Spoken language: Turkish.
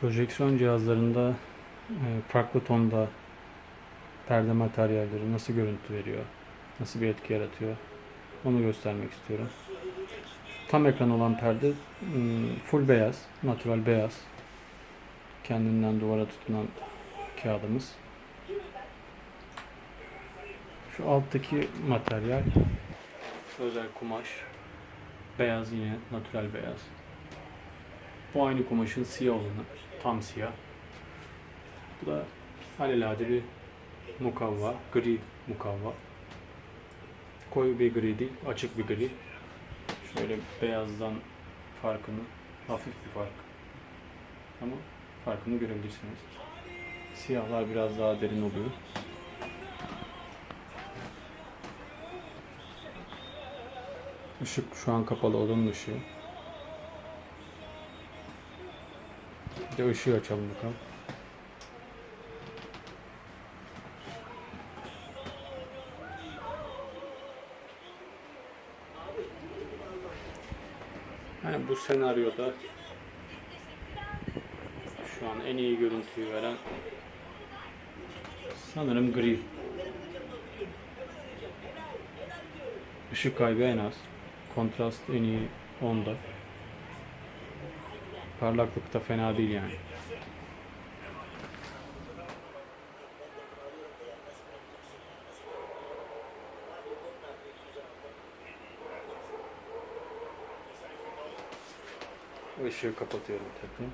Projeksiyon cihazlarında e, farklı tonda perde materyalleri nasıl görüntü veriyor, nasıl bir etki yaratıyor onu göstermek istiyorum. Tam ekran olan perde m, full beyaz, natural beyaz. Kendinden duvara tutunan kağıdımız. Şu alttaki materyal özel kumaş. Beyaz yine natural beyaz. Bu aynı kumaşın siyah olanı. Tam siyah. Bu da alelade bir mukavva. Gri mukavva. Koyu bir gri değil, açık bir gri. Şöyle beyazdan farkını, hafif bir fark. Ama farkını görebilirsiniz. Siyahlar biraz daha derin oluyor. Işık şu an kapalı odanın ışığı. Bir de ışığı açalım bakalım. Yani bu senaryoda şu an en iyi görüntüyü veren sanırım gri. Işık kaybı en az. Kontrast en iyi 10'da. Parlaklık da fena değil yani. Işığı kapatıyorum tekrar.